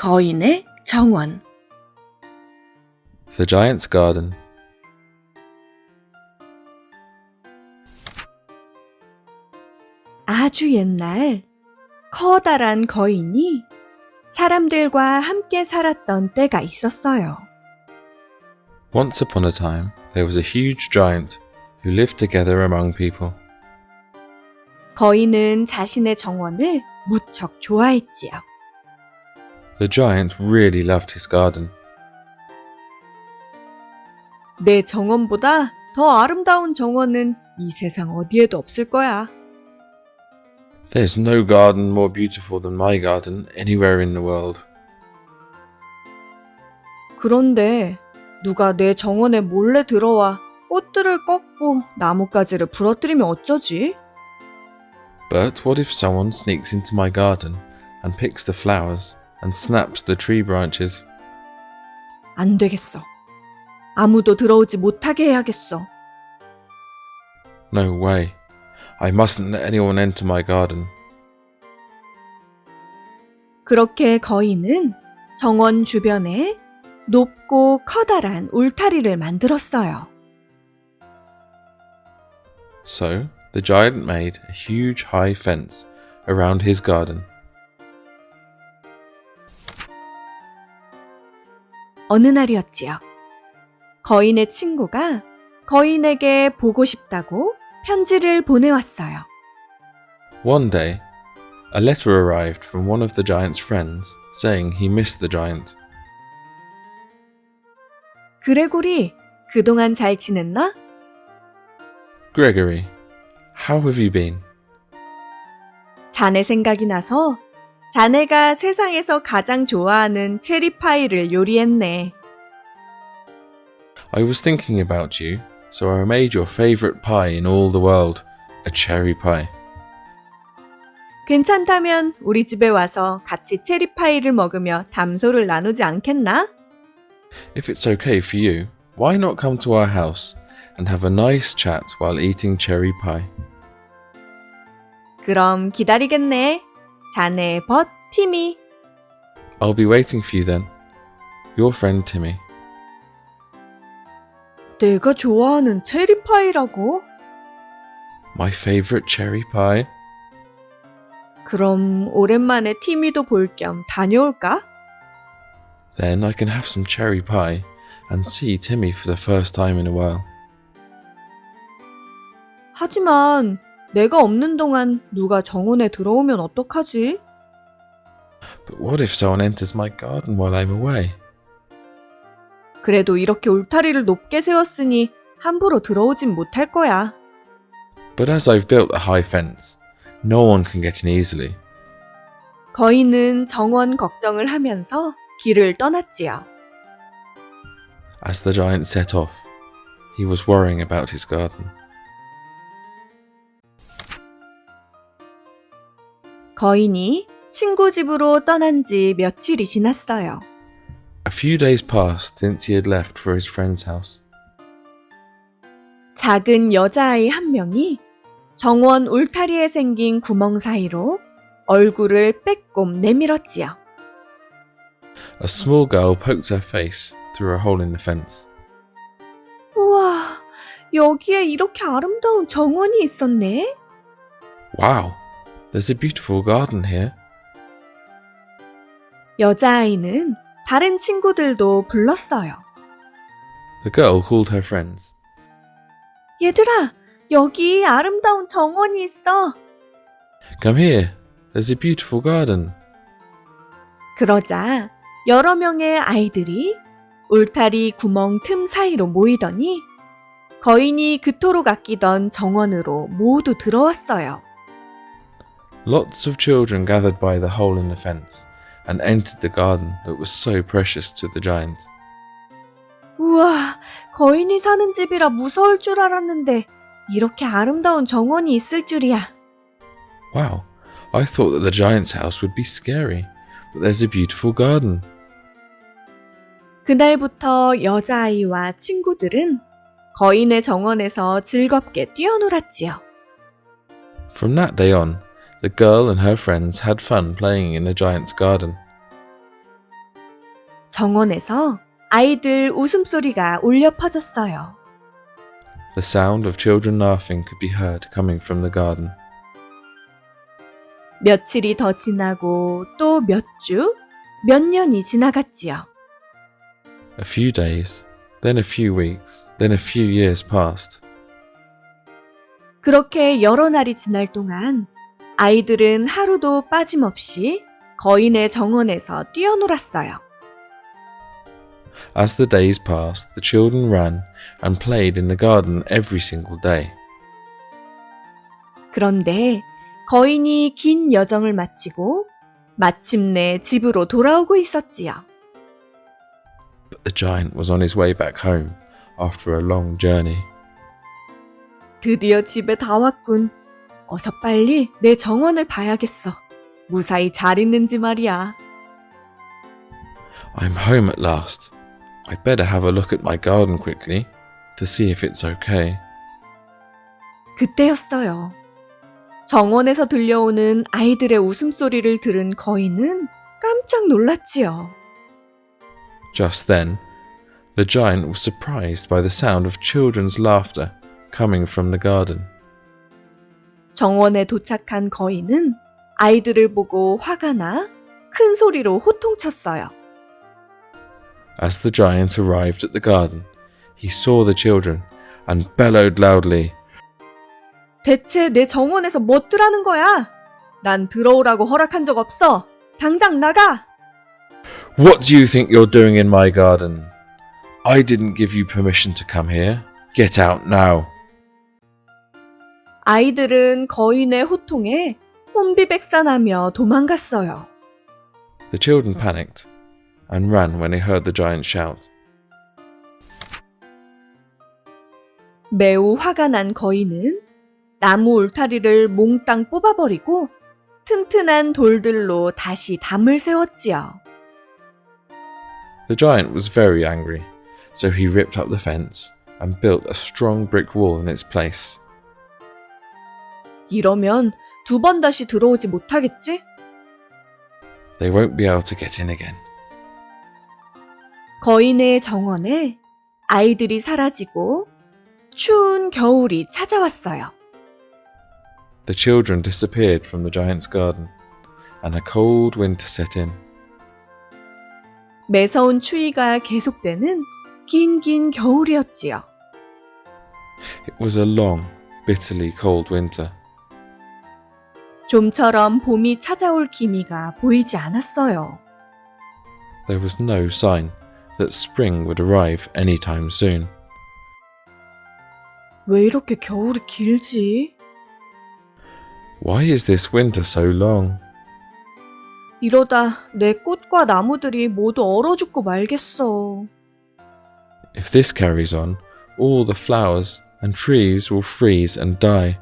거인의 정원 The Giant's Garden. 아주 옛날 커다란 거인이 사람들과 함께 살았던 때가 있었어요. Once upon a time, there was a huge giant who lived together among people. 거인은 자신의 정원을 무척 좋아했지요. The giant really loved his garden. 내 정원보다 더 아름다운 정원은 이 세상 어디에도 없을 거야. There's no garden more beautiful than my garden anywhere in the world. 그런데 누가 내 정원에 몰래 들어와 꽃들을 꺾고 나뭇가지를 부러뜨리면 어쩌지? But what if someone sneaks into my garden and picks the flowers and snaps the tree branches? 안 되겠어. 아무도 들어오지 못하게 해야겠어. No way. I mustn't let anyone enter my garden. 그렇게 거인은 정원 주변에 높고 커다란 울타리를 만들었어요. So the giant made a huge high fence around his garden. 어느 날이었지요. 거인의 친구가 거인에게 보고 싶다고 편지를 보내왔어요. One day, a letter arrived from one of the giant's friends saying he missed the giant. 그레고리, 그동안 잘 지냈나? Gregory, how have you been? 자네 생각이 나서 자네가 세상에서 가장 좋아하는 체리파이를 요리했네. I was thinking about you, so I made your favorite pie in all the world, a cherry pie. 괜찮다면 우리 집에 와서 같이 체리파이를 먹으며 담소를 나누지 않겠나? If it's okay for you, why not come to our house and have a nice chat while eating cherry pie? 그럼 기다리겠네. 자네의 벗 티미. I'll be waiting for you then. Your friend Timmy. 내가 좋아하는 체리파이라고? My favorite cherry pie? 그럼 오랜만에 티미도 볼 겸 다녀올까? Then I can have some cherry pie and see Timmy for the first time in a while. 하지만 내가 없는 동안 누가 정원에 들어오면 어떡하지? But what if someone enters my garden while I'm away? 그래도 이렇게 울타리를 높게 세웠으니 함부로 들어오진 못할 거야. But as I've built a high fence, no one can get in easily. 거인은 정원 걱정을 하면서 길을 떠났지요. As the giant set off, he was worrying about his garden. 거인이 친구 집으로 떠난 지 며칠이 지났어요. A few days passed since he had left for his friend's house. 작은 여자아이 한 명이 정원 울타리에 생긴 구멍 사이로 얼굴을 빼꼼 내밀었지요. A small girl poked her face through a hole in the fence. 우와, 여기에 이렇게 아름다운 정원이 있었네? Wow, there's a beautiful garden here. 여자아이는 다른 친구들도 불렀어요. The girl called her friends. 얘들아, 여기 아름다운 정원이 있어. Come here, there's a beautiful garden. 그러자 여러 명의 아이들이 울타리 구멍 틈 사이로 모이더니 거인이 그토록 아끼던 정원으로 모두 들어왔어요. Lots of children gathered by the hole in the fence and entered the garden that was so precious to the giant. 우와, 거인이 사는 집이라 무서울 줄 알았는데 이렇게 아름다운 정원이 있을 줄이야. Wow, I thought that the giant's house would be scary, but there's a beautiful garden. 그날부터 여자아이와 친구들은 거인의 정원에서 즐겁게 뛰어놀았지요. From that day on, the girl and her friends had fun playing in the giant's garden. 정원에서 아이들 웃음소리가 울려 퍼졌어요. The sound of children laughing could be heard coming from the garden. 며칠이 더 지나고 또 몇 주, 몇 년이 지나갔지요. A few days, then a few weeks, then a few years passed. 그렇게 여러 날이 지날 동안 아이들은 하루도 빠짐없이 거인의 정원에서 뛰어놀았어요. As the days passed, the children ran and played in the garden every single day. 그런데 거인이 긴 여정을 마치고 마침내 집으로 돌아오고 있었지요. But the giant was on his way back home after a long journey. 드디어 집에 다 왔군. 어서 빨리 내 정원을 봐야겠어. 무사히 잘 있는지 말이야. I'm home at last. I'd better have a look at my garden quickly to see if it's okay. 그때였어요. 정원에서 들려오는 아이들의 웃음소리를 들은 거인은 깜짝 놀랐지요. Just then, the giant was surprised by the sound of children's laughter coming from the garden. 정원에 도착한 거인은 아이들을 보고 화가 나 큰 소리로 호통쳤어요. As the giant arrived at the garden, he saw the children and bellowed loudly, 대체 내 정원에서 뭣들하는 거야? 난 들어오라고 허락한 적 없어. 당장 나가! What do you think you're doing in my garden? I didn't give you permission to come here. Get out now. 아이들은 거인의 호통에 혼비백산하며 도망갔어요. The children panicked and ran when they heard the giant shout. 매우 화가 난 거인은 나무 울타리를 몽땅 뽑아버리고 튼튼한 돌들로 다시 담을 세웠지요. The giant was very angry, so he ripped up the fence and built a strong brick wall in its place. 이러면 두 번 다시 들어오지 못하겠지? They won't be able to get in again. 거인의 정원에 아이들이 사라지고 추운 겨울이 찾아왔어요. The children disappeared from the giant's garden, and a cold winter set in. 매서운 추위가 계속되는 긴긴 겨울이었지요. It was a long, bitterly cold winter. 좀처럼 봄이 찾아올 기미가 보이지 않았어요. There was no sign that spring would arrive anytime soon. 왜 이렇게 겨울이 길지? Why is this winter so long? 이러다 내 꽃과 나무들이 모두 얼어 죽고 말겠어. If this carries on, all the flowers and trees will freeze and die.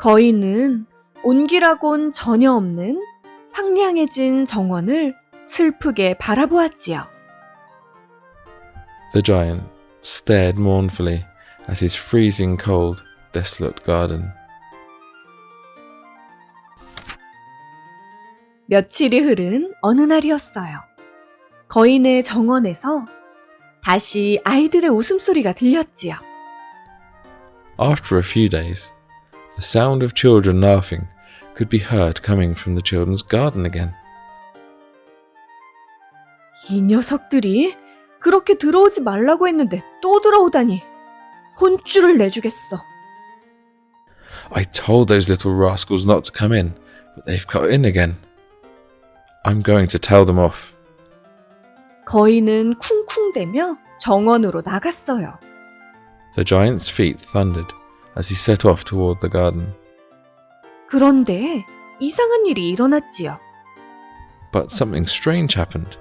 거인은 온기라곤 전혀 없는 황량해진 정원을 슬프게 바라보았지요. The giant stared mournfully at his freezing cold, desolate garden. 며칠이 흐른 어느 날이었어요. 거인의 정원에서 다시 아이들의 웃음소리가 들렸지요. After a few days, the sound of children laughing could be heard coming from the children's garden again. 이 녀석들이 그렇게 들어오지 말라고 했는데 또 들어오다니 혼쭐을 내주겠어. I told those little rascals not to come in, but they've got in again. I'm going to tell them off. 거인은 쿵쿵대며 정원으로 나갔어요. The giant's feet thundered as he set off toward the garden. 그런데 이상한 일이 일어났지요. But something strange happened.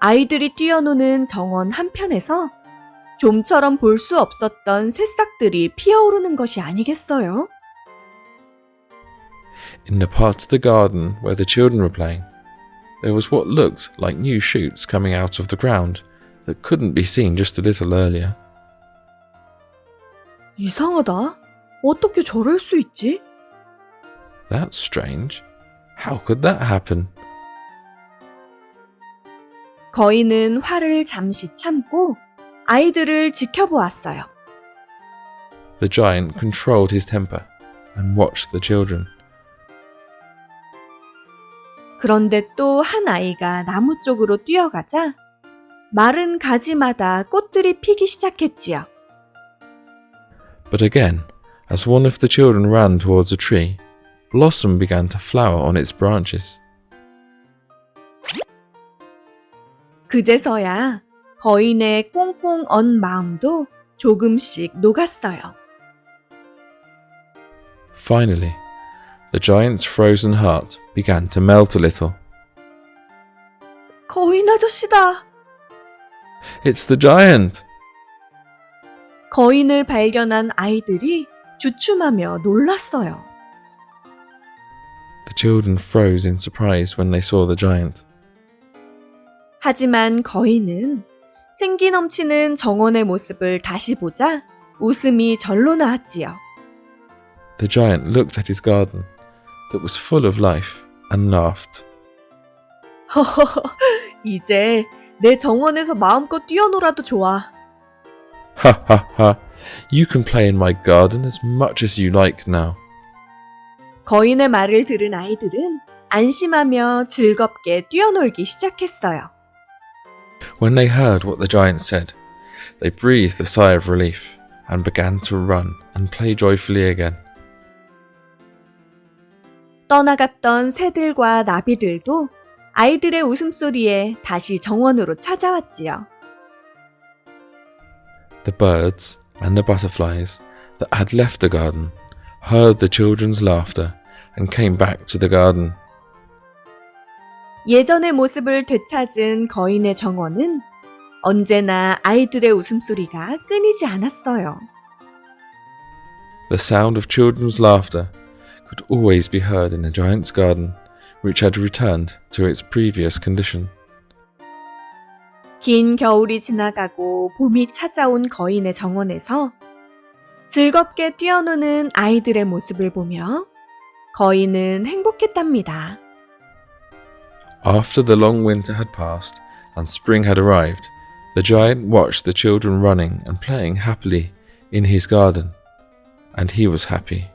아이들이 뛰어노는 정원 한편에서 좀처럼 볼 수 없었던 새싹들이 피어오르는 것이 아니겠어요? In the part of the garden where the children were playing, there was what looked like new shoots coming out of the ground That couldn't be seen just a little earlier. 이상하다. 어떻게 저럴 수 있지? That's strange. How could that happen? 거인은 화를 잠시 참고 아이들을 지켜보았어요. The giant controlled his temper and watched the children. 그런데 또 한 아이가 나무 쪽으로 뛰어가자 마른 가지마다 꽃들이 피기 시작했지요. But again, as one of the children ran towards a tree, blossom began to flower on its branches. 그제서야 거인의 꽁꽁 언 마음도 조금씩 녹았어요. Finally, the giant's frozen heart began to melt a little. 거인 아저씨다! It's the giant! 거인을 발견한 아이들이 주춤하며 놀랐어요. The children froze in surprise when they saw the giant. 하지만 거인은 생기 넘치는 정원의 모습을 다시 보자 웃음이 절로 나왔지요. The giant looked at his garden that was full of life and laughed. 이제 내 정원에서 마음껏 뛰어놀아도 좋아. Ha ha ha! You can play in my garden as much as you like now. 거인의 말을 들은 아이들은 안심하며 즐겁게 뛰어놀기 시작했어요. When they heard what the giant said, they breathed a sigh of relief and began to run and play joyfully again. 떠나갔던 새들과 나비들도 아이들의 웃음소리에 다시 정원으로 찾아왔지요. The birds and the butterflies that had left the garden heard the children's laughter and came back to the garden. 예전의 모습을 되찾은 거인의 정원은 언제나 아이들의 웃음소리가 끊이지 않았어요. The sound of children's laughter could always be heard in the giant's garden, which had returned to its previous condition. 긴 겨울이 지나가고 봄이 찾아온 거인의 정원에서 즐겁게 뛰어노는 아이들의 모습을 보며 거인은 행복했답니다. After the long winter had passed and spring had arrived, the giant watched the children running and playing happily in his garden, and he was happy.